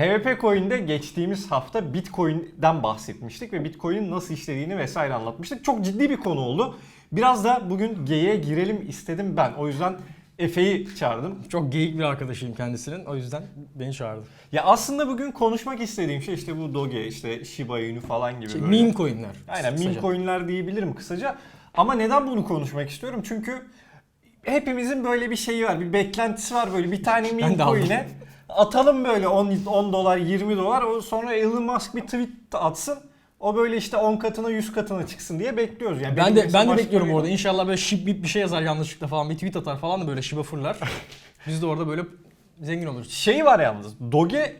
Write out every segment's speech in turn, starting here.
HVP Coin'de geçtiğimiz hafta Bitcoin'den bahsetmiştik ve Bitcoin'in nasıl işlediğini vesaire anlatmıştık. Çok ciddi bir konu oldu. Biraz da bugün G'ye girelim istedim ben. O yüzden Efe'yi çağırdım. Çok geyik bir arkadaşıyım kendisinin. O yüzden beni çağırdı. Ya aslında bugün konuşmak istediğim şey işte bu Doge, işte Shiba Inu falan gibi Şey, böyle. meme coinler. Aynen kısaca. meme coinler diyebilirim kısaca. Ama neden bunu konuşmak istiyorum? Çünkü hepimizin böyle bir şeyi var. Bir beklentisi var böyle. Bir tane meme coin'e atalım böyle 10, 10 dolar 20 dolar. O sonra Elon Musk bir tweet atsın. O böyle işte 10 katına 100 katına çıksın diye bekliyoruz. Yani Ben de ben de bekliyorum orada. İnşallah böyle şip bip bir şey yazar yanlışlıkla falan bir tweet atar falan da böyle şiba fırlar. Biz de orada böyle zengin oluruz. Şey var yalnız. Doge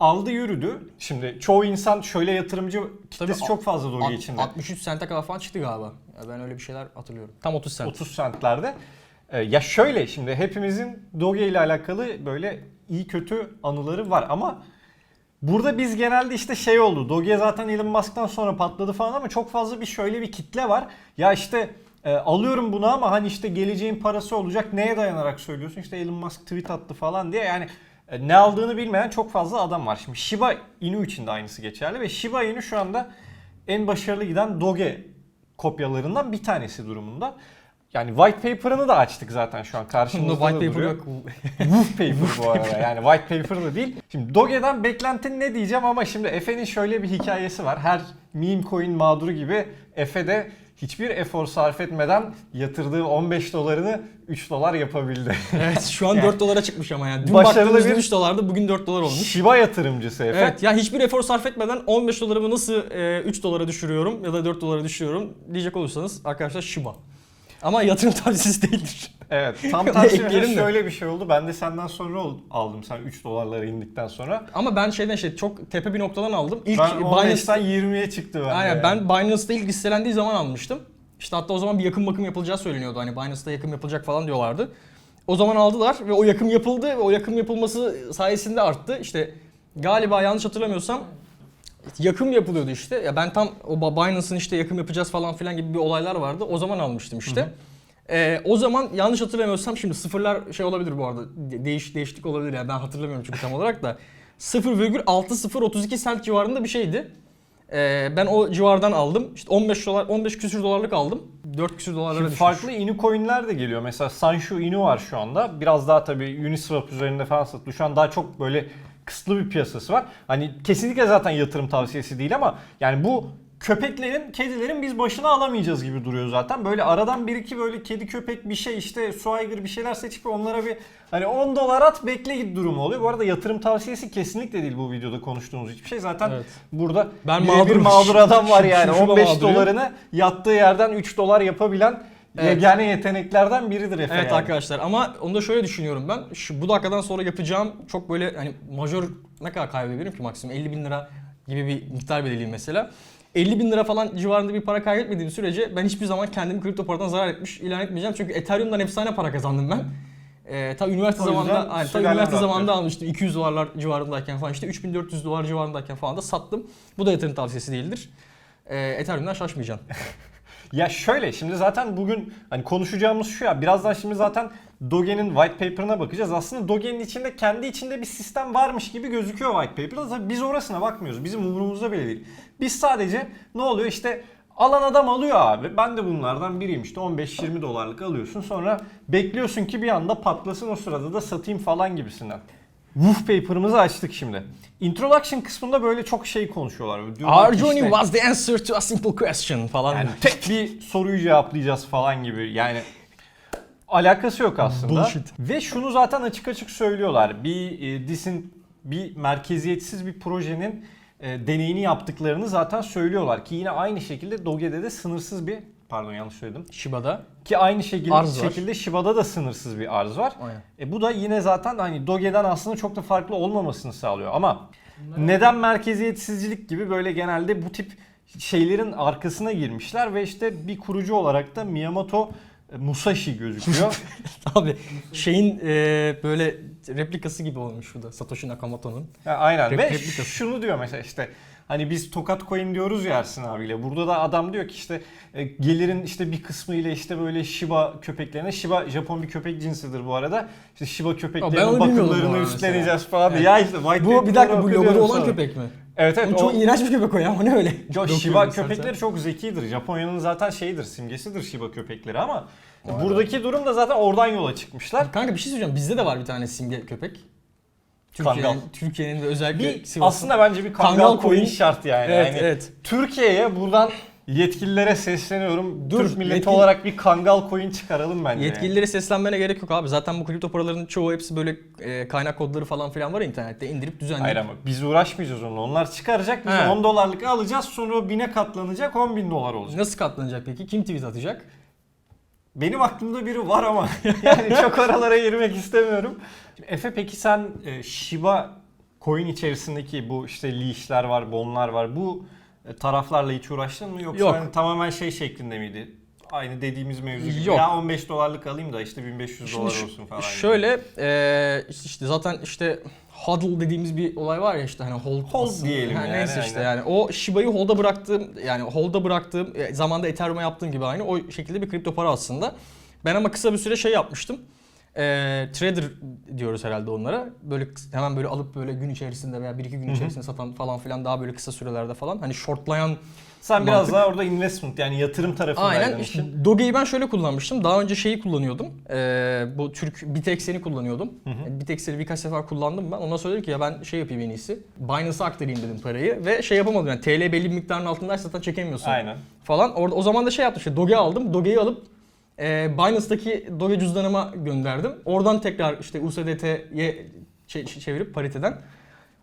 aldı yürüdü. Şimdi çoğu insan şöyle yatırımcı kitlesi Tabii, çok fazla Doge Alt- içinde. 63 sente kadar falan çıktı galiba. Ya ben öyle bir şeyler hatırlıyorum. Tam 30 sent. 30 centlerde. Ee, Ya şöyle şimdi hepimizin Doge ile alakalı böyle iyi kötü anıları var ama burada biz genelde işte şey oldu. Doge zaten Elon Musk'tan sonra patladı falan ama çok fazla bir şöyle bir kitle var. Ya işte e, alıyorum bunu ama hani işte geleceğin parası olacak neye dayanarak söylüyorsun? İşte Elon Musk tweet attı falan diye yani e, ne aldığını bilmeyen çok fazla adam var. Şimdi Shiba Inu için de aynısı geçerli ve Shiba Inu şu anda en başarılı giden Doge kopyalarından bir tanesi durumunda. Yani white paper'ını da açtık zaten şu an Bunda karşımızda white da paper duruyor. yok. Wolf paper bu arada yani white paper da değil. Şimdi Doge'den beklentin ne diyeceğim ama şimdi Efe'nin şöyle bir hikayesi var. Her meme coin mağduru gibi Efe de hiçbir efor sarf etmeden yatırdığı 15 dolarını 3 dolar yapabildi. evet şu an Yani 4 dolara çıkmış ama yani. Dün başarılı baktığımızda bir- 3 dolardı bugün 4 dolar olmuş. Shiba yatırımcısı Efe. Evet ya hiçbir efor sarf etmeden 15 dolarımı nasıl e, 3 dolara düşürüyorum ya da 4 dolara düşürüyorum diyecek olursanız arkadaşlar Shiba. Ama yatırım tavsiyesi değildir. Evet tam tersi Ekleyelim de. şöyle bir şey oldu. Ben de senden sonra ol- aldım sen 3 dolarlara indikten sonra. Ama ben şeyden şey çok tepe bir noktadan aldım. İlk Ben Binance 15'ten 20'ye çıktı bende. Aynen ben Binance'da ilk listelendiği zaman almıştım. İşte hatta o zaman bir yakın bakım yapılacağı söyleniyordu. Hani Binance'da yakım yapılacak falan diyorlardı. O zaman aldılar ve o yakım yapıldı ve o yakım yapılması sayesinde arttı. İşte galiba yanlış hatırlamıyorsam yakım yapılıyordu işte. Ya ben tam o Binance'ın işte yakım yapacağız falan filan gibi bir olaylar vardı. O zaman almıştım işte. Ee, o zaman yanlış hatırlamıyorsam şimdi sıfırlar şey olabilir bu arada. De- Değiş, değişiklik olabilir yani ben hatırlamıyorum çünkü tam olarak da. 0,6032 sent civarında bir şeydi. Ee, ben o civardan aldım. İşte 15 dolar 15 küsür dolarlık aldım. 4 küsür dolarlara Şimdi düşmüş. farklı Inu coin'ler de geliyor. Mesela Sanshu Inu var şu anda. Biraz daha tabii Uniswap üzerinde falan satılıyor. Şu an daha çok böyle kısıtlı bir piyasası var. Hani kesinlikle zaten yatırım tavsiyesi değil ama yani bu köpeklerin, kedilerin biz başına alamayacağız gibi duruyor zaten. Böyle aradan bir iki böyle kedi köpek bir şey işte su aygırı bir şeyler seçip onlara bir hani 10 dolar at bekle git durumu oluyor. Bu arada yatırım tavsiyesi kesinlikle değil bu videoda konuştuğumuz hiçbir şey. Zaten Evet. burada Ben birebir mağdurum. mağdur adam var Şu- yani. şu- şurada 15 mağduruyum. dolarını yattığı yerden 3 dolar yapabilen Evet. yegane yeteneklerden biridir Efe Evet yani. arkadaşlar ama onu da şöyle düşünüyorum ben. Şu, bu dakikadan sonra yapacağım çok böyle hani majör ne kadar kaybedebilirim ki maksimum 50 bin lira gibi bir miktar belirleyeyim mesela. 50 bin lira falan civarında bir para kaybetmediğim sürece ben hiçbir zaman kendimi kripto paradan zarar etmiş ilan etmeyeceğim. Çünkü Ethereum'dan efsane para kazandım ben. Ee, ta üniversite O zamanında, hani, ta üniversite zamanında almıştım 200 dolarlar civarındayken falan işte 3400 dolar civarındayken falan da sattım. Bu da yatırım tavsiyesi değildir. Ee, Ethereum'dan şaşmayacaksın. Ya şöyle şimdi zaten bugün hani konuşacağımız şu ya birazdan şimdi zaten Doge'nin white paper'ına bakacağız. Aslında Doge'nin içinde kendi içinde bir sistem varmış gibi gözüküyor white paper'da. Tabii biz orasına bakmıyoruz. Bizim umurumuzda bile değil. Biz sadece ne oluyor işte alan adam alıyor abi. Ben de bunlardan biriyim işte 15-20 dolarlık alıyorsun. Sonra bekliyorsun ki bir anda patlasın o sırada da satayım falan gibisinden. Wolf paper'ımızı açtık şimdi. Introduction kısmında böyle çok şey konuşuyorlar. Diyorlar Our ki journey işte- was the answer to a simple question falan. yani tek bir soruyu cevaplayacağız falan gibi. Yani alakası yok aslında. Bullshit. Ve şunu zaten açık açık söylüyorlar. Bir e, disin bir merkeziyetsiz bir projenin e, deneyini yaptıklarını zaten söylüyorlar ki yine aynı şekilde Doge'de de sınırsız bir pardon yanlış söyledim. Shiba'da Ki aynı şekilde Arz var. şekilde Shiba'da da sınırsız bir arz var. Aynen. E bu da yine zaten hani Doge'den aslında çok da farklı olmamasını sağlıyor ama neden merkeziyetsizcilik gibi böyle genelde bu tip şeylerin arkasına girmişler ve işte bir kurucu olarak da Miyamoto e, Musashi gözüküyor. Abi şeyin e, böyle replikası gibi olmuş bu da Satoshi Nakamoto'nun. Aynen Rep- ve replikası. şunu diyor mesela işte Hani biz tokat coin diyoruz ya Ersin abiyle. Burada da adam diyor ki işte e, gelirin işte bir kısmı ile işte böyle Shiba köpeklerine. Shiba Japon bir köpek cinsidir bu arada. İşte Shiba köpeklerinin bakımlarını üstleneceğiz falan. Evet. Ya işte white Bu bir dakika bu logoda olan sonra. köpek mi? Evet evet. Çok o- iğrenç bir köpek o ya. O ne öyle? Yo, Shiba köpekleri çok zekidir. Japonya'nın zaten şeyidir, simgesidir Shiba köpekleri ama buradaki durum da zaten oradan yola çıkmışlar. Kanka bir şey söyleyeceğim. Bizde de var bir tane simge köpek. Kangal. Türkiye'nin, Türkiye'nin ve özellikle Bir Sivas'ın. aslında bence bir kangal, Kangal coin coin. şart yani. Evet, Yani evet. Türkiye'ye buradan yetkililere sesleniyorum. Dur, Türk milleti yetkili- olarak bir kangal coin çıkaralım bence. Yetkililere seslenmene gerek yok abi. Zaten bu kripto paraların çoğu hepsi böyle e, kaynak kodları falan filan var internette. indirip düzenleyip. Hayır ama biz uğraşmayacağız onunla. Onlar çıkaracak. Biz He. 10 dolarlık alacağız. Sonra o bine katlanacak 10 bin dolar olacak. Nasıl katlanacak peki? Kim tweet atacak? Benim aklımda biri var ama yani çok oralara girmek istemiyorum. Şimdi Efe peki sen e, Shiba coin içerisindeki bu işte leash'ler var, bonlar var. Bu e, taraflarla hiç uğraştın mı yoksa Yok. hani tamamen şey şeklinde miydi? Aynı dediğimiz mevzu gibi. Yok. Ya 15 dolarlık alayım da işte 1500 Şimdi dolar olsun falan. gibi. Şöyle e, işte zaten işte hodl dediğimiz bir olay var ya işte hani hold, Hold aslında. diyelim yani, Neyse işte aynen. yani o Shiba'yı hold'a bıraktığım yani hold'a bıraktığım e, zamanda Ethereum'a yaptığım gibi aynı o şekilde bir kripto para aslında. Ben ama kısa bir süre şey yapmıştım. E, trader diyoruz herhalde onlara. Böyle hemen böyle alıp böyle gün içerisinde veya bir iki gün içerisinde satan falan filan daha böyle kısa sürelerde falan. Hani shortlayan Sen biraz mantık. daha orada investment yani yatırım tarafındaydın Aynen. İşte Doge'yi ben şöyle kullanmıştım. Daha önce şeyi kullanıyordum. Ee, bu Türk Bitex'ini kullanıyordum. Yani Bitex'leri birkaç sefer kullandım ben. Ondan sonra dedim ki ya ben şey yapayım en iyisi. Binance'a aktarayım dedim parayı ve şey yapamadım yani TL belli bir miktarın altındaysa zaten çekemiyorsun Aynen. falan. Orada o zaman da şey yaptım işte Doge aldım. Doge'yi alıp e, Binance'daki Doge cüzdanıma gönderdim. Oradan tekrar işte USDT'ye çe- çevirip pariteden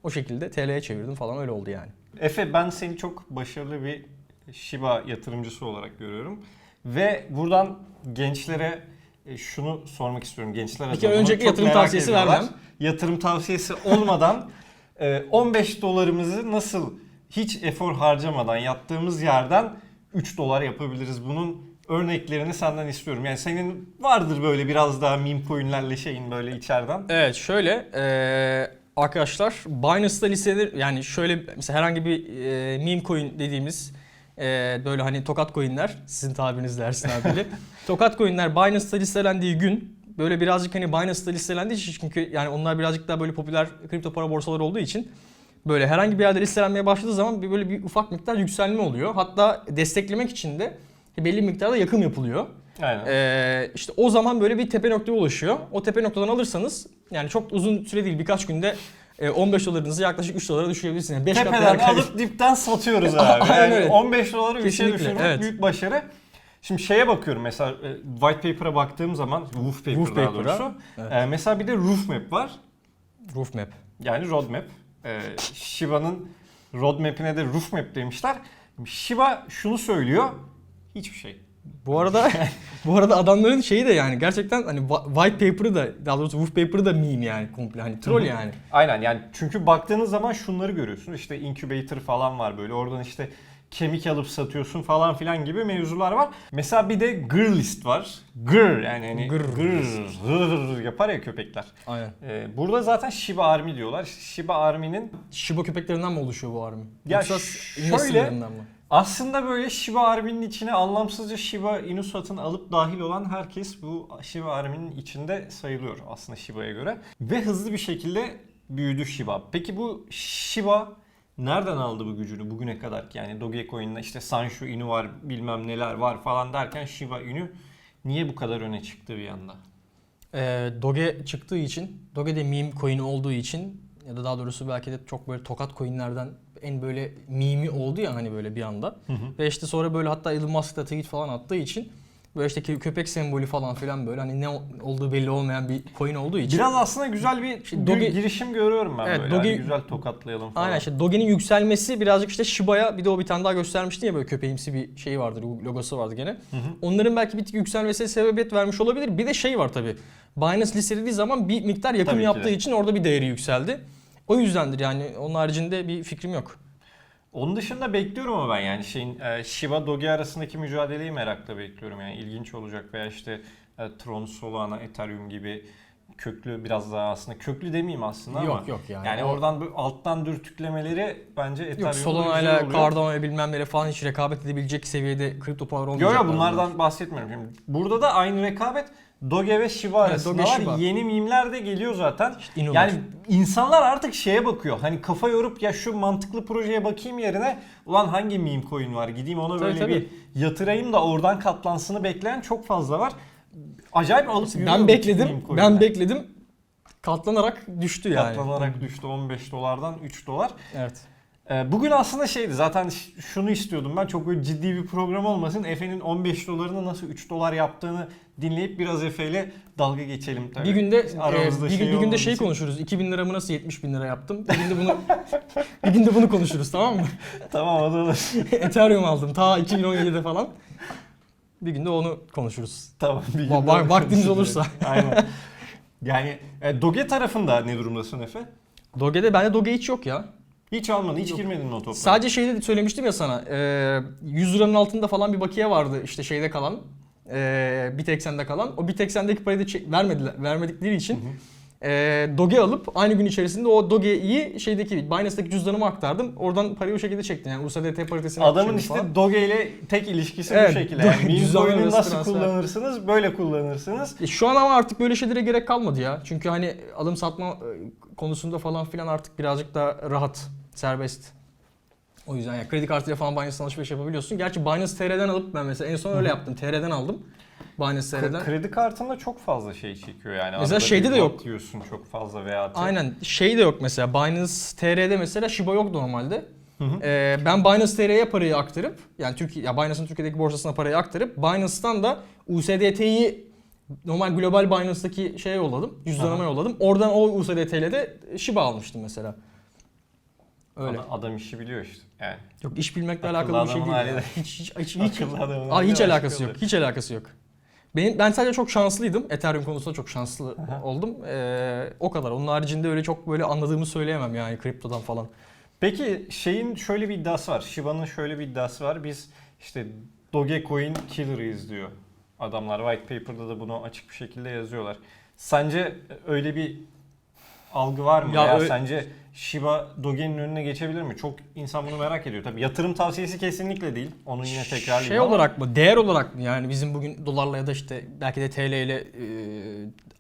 o şekilde TL'ye çevirdim falan öyle oldu yani. Efe ben seni çok başarılı bir Shiba yatırımcısı olarak görüyorum. Ve buradan gençlere e, şunu sormak istiyorum. Gençler Bir kere çok yatırım tavsiyesi ediyorlar. vermem. Yatırım tavsiyesi olmadan e, 15 dolarımızı nasıl hiç efor harcamadan yattığımız yerden 3 dolar yapabiliriz. Bunun örneklerini senden istiyorum. Yani senin vardır böyle biraz daha meme coinlerle şeyin böyle içeriden. Evet şöyle eee, arkadaşlar Binance'da listeleri yani şöyle mesela herhangi bir eee, meme coin dediğimiz eee, böyle hani tokat coinler sizin tabirinizle Ersin abiyle. tokat coinler Binance'da listelendiği gün böyle birazcık hani Binance'da listelendiği için çünkü yani onlar birazcık daha böyle popüler kripto para borsaları olduğu için böyle herhangi bir yerde listelenmeye başladığı zaman bir böyle bir ufak miktar yükselme oluyor. Hatta desteklemek için de belli bir miktarda yakım yapılıyor. Aynen. Ee, işte o zaman böyle bir tepe noktaya ulaşıyor. O tepe noktadan alırsanız yani çok uzun süre değil birkaç günde e, 15 dolarınızı yaklaşık 3 dolara düşürebilirsiniz. Yani 5 kat Tepeden alıp dipten satıyoruz abi. Yani öyle. 15 doları bir şey düşürmek evet. büyük başarı. Şimdi şeye bakıyorum mesela e, white paper'a baktığım zaman Wolf paper Wolf daha paper'a, doğrusu. evet. E, mesela bir de roof map var. Roof map. Yani roadmap. E, Shiba'nın roadmap'ine de roof map demişler. Shiba şunu söylüyor. Hiçbir şey. Bu arada bu arada adamların şeyi de yani gerçekten hani white paper'ı da daha doğrusu wolf paper'ı da meme yani komple hani troll yani. Aynen yani çünkü baktığınız zaman şunları görüyorsun. İşte incubator falan var böyle. Oradan işte kemik alıp satıyorsun falan filan gibi mevzular var. Mesela bir de gır list var. Gır yani hani Gır gır, gır, yapar ya köpekler. Aynen. Ee, burada zaten Shiba Army diyorlar. Shiba Army'nin Shiba köpeklerinden mi oluşuyor bu army? Ya Yoksa şöyle- mı? Aslında böyle Shiba Army'nin içine anlamsızca Shiba Inu satın alıp dahil olan herkes bu Shiba Army'nin içinde sayılıyor aslında Shiba'ya göre. Ve hızlı bir şekilde büyüdü Shiba. Peki bu Shiba nereden aldı bu gücünü bugüne kadar? Yani Dogecoin'de işte Sanshu Inu var bilmem neler var falan derken Shiba Inu niye bu kadar öne çıktı bir anda? Ee, Doge çıktığı için, Doge de meme coin olduğu için ya da daha doğrusu belki de çok böyle tokat coinlerden en böyle mimi oldu ya hani böyle bir anda. Ve işte sonra böyle hatta Elon Musk da tweet falan attığı için böyle işte kö- köpek sembolü falan filan böyle hani ne olduğu belli olmayan bir coin olduğu için. Biraz aslında güzel bir bir Doge- girişim görüyorum ben Evet, böyle. Doge- Hani güzel tokatlayalım falan. Aynen işte Doge'nin yükselmesi birazcık işte Shiba'ya bir de o bir tane daha göstermişti ya böyle köpeğimsi bir şey vardı logosu vardı gene. Onların belki bir tık yükselmesine sebebiyet vermiş olabilir. Bir de şey var tabi. Binance listelediği zaman bir miktar yakın Tabii yaptığı için orada bir değeri yükseldi. O yüzdendir yani onun haricinde bir fikrim yok. Onun dışında bekliyorum ama ben yani şeyin e, Shiba Doge arasındaki mücadeleyi merakla bekliyorum yani ilginç olacak veya işte e, Tron, Solana, Ethereum gibi köklü biraz daha aslında köklü demeyeyim aslında ama Yok yok yani. yani oradan böyle alttan dürtüklemeleri bence Yok Ethereum'da Solana güzel ile oluyor. Cardano bilmem neyle falan hiç rekabet edebilecek seviyede kripto paralar Yok olmayacaklar. yok bunlardan bahsetmiyorum. Şimdi burada da aynı rekabet Doge ve Shiba Evet, arasında Doge, var. Shiba. Yeni mimler de geliyor zaten. İnanılmaz. Yani insanlar artık şeye bakıyor. Hani kafa yorup ya şu mantıklı projeye bakayım yerine ulan hangi meme coin var gideyim ona Tabii, böyle tabii. bir yatırayım da oradan katlansını bekleyen çok fazla var. Acayip alıp ben bekledim. Ben bekledim. Katlanarak düştü yani. Katlanarak düştü 15 dolardan 3 dolar. Evet. Ee, Bugün aslında şeydi zaten şunu istiyordum ben çok böyle ciddi bir program olmasın. Efe'nin 15 dolarını nasıl 3 dolar yaptığını dinleyip biraz Efe ile dalga geçelim tabii. Bir günde e, Aramızda bir, şey bir günde şey konuşuruz. 2000 liramı nasıl 70 bin lira yaptım. Bir günde bunu bir günde bunu konuşuruz tamam mı? Tamam o da olur. Ethereum aldım ta 2017'de falan. Bir günde onu konuşuruz. tamam bir gün Va- vaktimiz olursa. Aynen. Yani e, Doge tarafında ne durumdasın Efe? Doge'de bende Doge hiç yok ya. Hiç almadın, hiç girmedin o topa? Sadece şeyde de söylemiştim ya sana. E, 100 liranın altında falan bir bakiye vardı işte şeyde kalan. E, Bitexen'de kalan. O Bitexen'deki parayı da çek- vermediler, vermedikleri için e, Doge alıp aynı gün içerisinde o Doge'yi şeydeki Binance'daki cüzdanıma aktardım. Oradan parayı o şekilde çektim. Yani USDT paritesine Adamın işte falan. Doge ile tek ilişkisi Evet, bu şekilde. Yani meme cüzdanlar coin'i arası nasıl transfer. kullanırsınız? Böyle kullanırsınız. E, Şu an ama artık böyle şeylere gerek kalmadı ya. Çünkü hani alım satma e, konusunda falan filan artık birazcık daha rahat, serbest. O yüzden ya kredi kartıyla falan Binance'dan alışveriş yapabiliyorsun. Gerçi Binance TR'den alıp ben mesela en son öyle yaptım. TR'den aldım. Binance TR'den. Kredi kartında çok fazla şey çekiyor yani. Mesela Arada şeyde bir de yok. Diyorsun çok fazla veya Aynen şey de yok mesela Binance TR'de mesela Shiba yok normalde. Ee, ben Binance TR'ye parayı aktarıp yani Türkiye ya Binance'ın Türkiye'deki borsasına parayı aktarıp Binance'tan da USDT'yi normal global Binance'daki şeye yolladım. Cüzdanıma yolladım. Oradan o USDT ile de Shiba almıştım mesela. Öyle. Adam, adam işi biliyor işte. Yani. Yok iş bilmekle Akıllı alakalı bir şey adamın değil. hali ya. de. Hiç hiç hiç, hiç, Akıllı adamın Aa, hali hiç de alakası başka yok. olur. Hiç alakası yok. Benim ben sadece çok şanslıydım. Ethereum konusunda çok şanslı Aha. oldum. Ee, o kadar. Onun haricinde öyle çok böyle anladığımı söyleyemem yani kriptodan falan. Peki şeyin şöyle bir iddiası var. Shiba'nın şöyle bir iddiası var. Biz işte Dogecoin killer'ıyız diyor. Adamlar white paper'da da bunu açık bir şekilde yazıyorlar. Sence öyle bir algı var mı? Ya Veya ö- sence Shiba Doge'nin önüne geçebilir mi? Çok insan bunu merak ediyor. Tabii yatırım tavsiyesi kesinlikle değil. Onu yine tekrarlayayım Şey ama- olarak mı? Değer olarak mı? Yani bizim bugün dolarla ya da işte belki de TL ile e,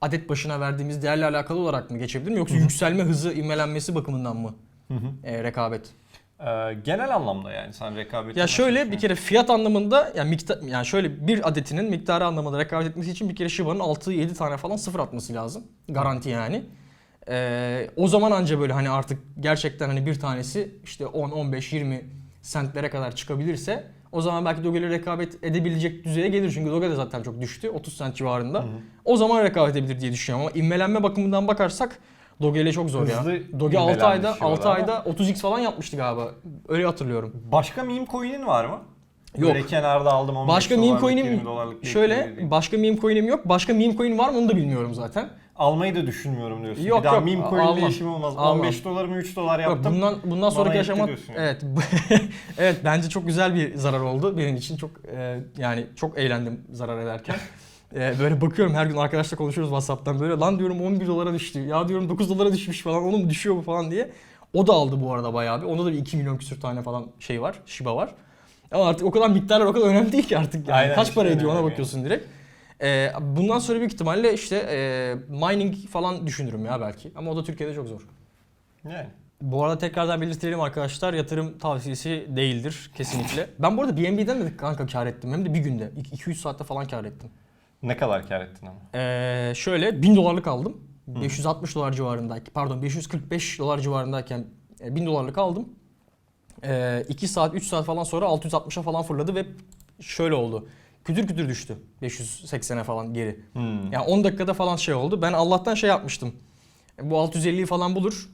adet başına verdiğimiz değerle alakalı olarak mı geçebilir mi? Yoksa Hı hı. yükselme hızı, ivmelenmesi bakımından mı e, rekabet? Ee, genel anlamda yani sen rekabet Ya şöyle bir kere fiyat anlamında yani miktar yani şöyle bir adetinin miktarı anlamında rekabet etmesi için bir kere Shiba'nın 6-7 tane falan sıfır atması lazım. Garanti yani. Ee, o zaman anca böyle hani artık gerçekten hani bir tanesi işte 10 15 20 sentlere kadar çıkabilirse o zaman belki Doge ile rekabet edebilecek düzeye gelir. Çünkü Doge de zaten çok düştü. 30 sent civarında. Hı hı. O zaman rekabet edebilir diye düşünüyorum ama inmelenme bakımından bakarsak Doge ile çok zor Hızlı ya. Doge 6 inmelendi ayda Shiba'da 6 ama- ayda 30x falan yapmıştı galiba. Öyle hatırlıyorum. Başka meme coin'in var mı? Yok. Böyle kenarda aldım 15 Başka meme coin'im 20 dolarlık bir şöyle ekmeği başka meme coin'im yok. Başka meme coin var mı onu da bilmiyorum zaten. Almayı da düşünmüyorum diyorsun. Yok, bir daha yok, meme coin ile işim olmaz. Almam. 15 dolar mı 3 dolar Yok, yaptım. bundan bundan Bana sonraki diyorsun yani. evet evet bence çok güzel bir zarar oldu benim için çok e, yani çok eğlendim zarar ederken. E, böyle bakıyorum her gün arkadaşla konuşuyoruz WhatsApp'tan böyle lan diyorum 11 dolara düştü. Ya diyorum 9 dolara düşmüş falan. Mu düşüyor bu falan diye. O da aldı bu arada bayağı bir. Onda da bir 2 milyon küsür tane falan şey var. Shiba var. Ama artık o kadar miktarlar o kadar önemli değil ki artık yani. Aynen, Kaç para ediyor ona bakıyorsun direkt. E, bundan sonra büyük ihtimalle işte e, mining falan düşünürüm ya belki. Ama o da Türkiye'de çok zor. Yani. Bu arada tekrardan belirtelim arkadaşlar yatırım tavsiyesi değildir kesinlikle. ben bu arada BNB'den de kanka kar ettim hem de bir günde. 2-3 saatte falan kar ettim. Ne kadar kar ettin ama? Ee, şöyle 1000 dolarlık aldım. 560 dolar civarındayken pardon 545 dolar civarındayken e, 1000 dolarlık aldım. 2 saat 3 saat falan sonra 660'a falan fırladı ve şöyle oldu. Kütür kütür düştü 580'e falan geri. Hmm. Yani 10 dakikada falan şey oldu. Ben Allah'tan şey yapmıştım. Bu 650'yi falan bulur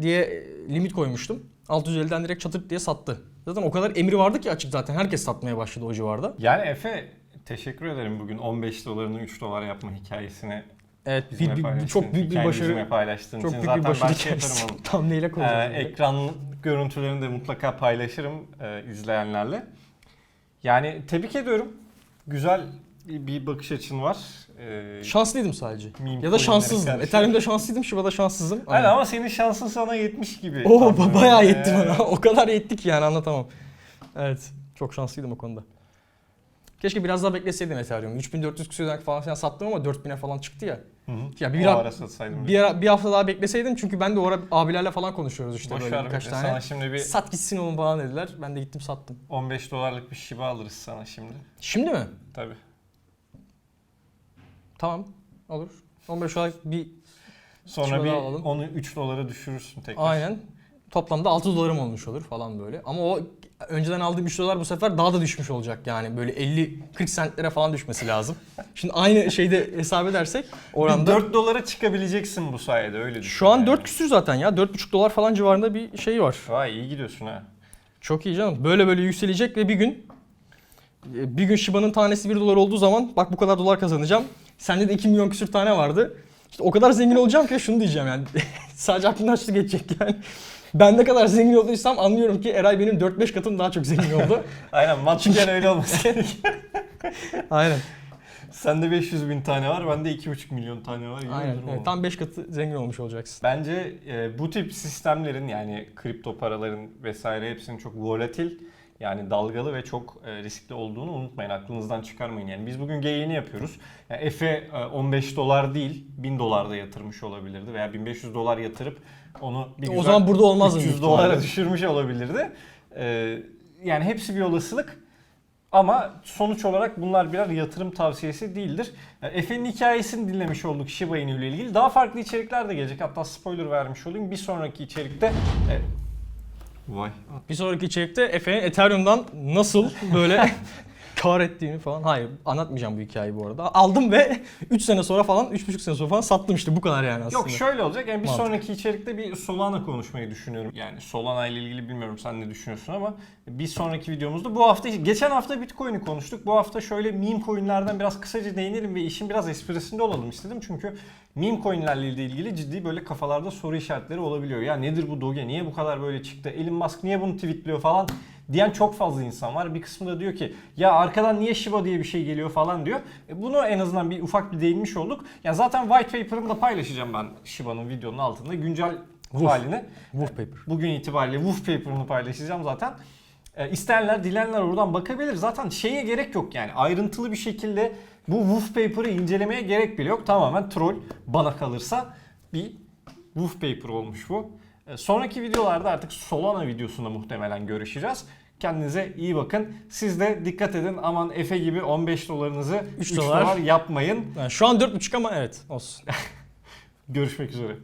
diye e, limit koymuştum. 650'den direkt çatırt diye sattı. Zaten o kadar emri vardı ki açık zaten. Herkes satmaya başladı o civarda. Yani Efe teşekkür ederim bugün 15 dolarını 3 dolar yapma hikayesini Evet bir, bir- çok büyük bir başarı. paylaştığın Çok için. büyük bir Zaten başarı ben şey yaparım onu. Tam neyle Ee, koyacağız? ekran görüntülerini de mutlaka paylaşırım e, izleyenlerle. Yani tebrik ediyorum. Güzel bir bakış açın var. Ee, Şanslıydım sadece. Meme ya da şanssızdım. Ethereum'da şanslıydım, Shiba'da şanssızdım. Aynen ama senin şansın sana yetmiş gibi. Oo ba- bayağı yetti Ee, bana. O kadar yetti ki yani anlatamam. Evet. Çok şanslıydım o konuda. Keşke biraz daha bekleseydim Ethereum. 3400 küsürden falan filan sattım ama 4000'e falan çıktı ya. Hı hı. Ya Bir o ara- satsaydım. bir, ara- bir hafta daha bekleseydim çünkü ben de o ara abilerle falan konuşuyoruz işte Boş böyle birkaç tane. Sana şimdi bir Sat gitsin oğlum falan dediler. Ben de gittim sattım. 15 dolarlık bir Shiba alırız sana şimdi. Şimdi mi? Tabii. Tamam. Olur. 15 olarak bir Sonra bir alalım. onu 3 dolara düşürürsün tekrar. aynen. Toplamda 6 dolarım olmuş olur falan böyle. Ama o önceden aldığım 3 dolar bu sefer daha da düşmüş olacak yani. Böyle 50-40 sentlere falan düşmesi lazım. Şimdi aynı şeyde hesap edersek oranda 4 dolara çıkabileceksin bu sayede öyle düşün. Şu an yani. 4 küsür zaten ya. 4,5 dolar falan civarında bir şey var. Vay iyi gidiyorsun ha. Çok iyi canım. Böyle böyle yükselecek ve bir gün bir gün Shiba'nın tanesi 1 dolar olduğu zaman bak bu kadar dolar kazanacağım. Sende de 2 milyon küsür tane vardı. İşte o kadar zengin olacağım ki şunu diyeceğim yani. Sadece aklımdan açtı geçecek yani. Ben ne kadar zengin olduysam anlıyorum ki Eray benim 4-5 katım daha çok zengin oldu. Aynen mantıken öyle olması gerekiyor. Aynen. Sende 500 bin tane var, bende 2,5 milyon tane var. gibi Aynen. Evet, tam 5 katı zengin olmuş olacaksın. Bence e, bu tip sistemlerin yani kripto paraların vesaire hepsinin çok volatil yani dalgalı ve çok e, riskli olduğunu unutmayın. Aklınızdan çıkarmayın. Yani biz bugün geyiğini yapıyoruz. Yani Efe e, 15 dolar değil 1000 dolar da yatırmış olabilirdi veya 1500 dolar yatırıp onu bir o güzel zaman burada olmazdı. 300 büyük dolara düşürmüş olabilirdi. E, yani hepsi bir olasılık. Ama sonuç olarak bunlar birer yatırım tavsiyesi değildir. E, Efe'nin hikayesini dinlemiş olduk Shiba Inu ile ilgili. Daha farklı içerikler de gelecek. Hatta spoiler vermiş olayım. Bir sonraki içerikte... Vay. Bir sonraki içerikte Efe'nin Ethereum'dan nasıl böyle kar ettiğini falan. Hayır anlatmayacağım bu hikayeyi bu arada. Aldım ve 3 sene sonra falan 3,5 sene sonra falan sattım işte bu kadar yani aslında. Yok şöyle olacak. Yani bir Mantıklı. sonraki içerikte bir Solana konuşmayı düşünüyorum. Yani Solana ile ilgili bilmiyorum sen ne düşünüyorsun ama bir sonraki videomuzda bu hafta geçen hafta Bitcoin'i konuştuk. Bu hafta şöyle meme coin'lerden biraz kısaca değinelim ve işin biraz esprisinde olalım istedim. Çünkü meme coin'lerle ilgili ciddi böyle kafalarda soru işaretleri olabiliyor. Ya nedir bu Doge? Niye bu kadar böyle çıktı? Elon Musk niye bunu tweetliyor falan diyen çok fazla insan var. Bir kısmı da diyor ki ya arkadan niye Shiba diye bir şey geliyor falan diyor. E bunu en azından bir ufak bir değinmiş olduk. Ya zaten white paper'ımı da paylaşacağım ben Shiba'nın videonun altında güncel Woof. halini. Wolf paper. Bugün itibariyle Woof paper'ını paylaşacağım zaten. E, isteyenler, dilenler oradan bakabilir. Zaten şeye gerek yok yani ayrıntılı bir şekilde bu Woof paper'ı incelemeye gerek bile yok. Tamamen troll bana kalırsa bir Woof paper olmuş bu. E, sonraki videolarda artık Solana videosunda muhtemelen görüşeceğiz. Kendinize iyi bakın. Siz de dikkat edin. Aman Efe gibi 15 dolarınızı 3 Üç dolar. dolar yapmayın. Yani şu an 4,5 ama evet olsun. Görüşmek üzere.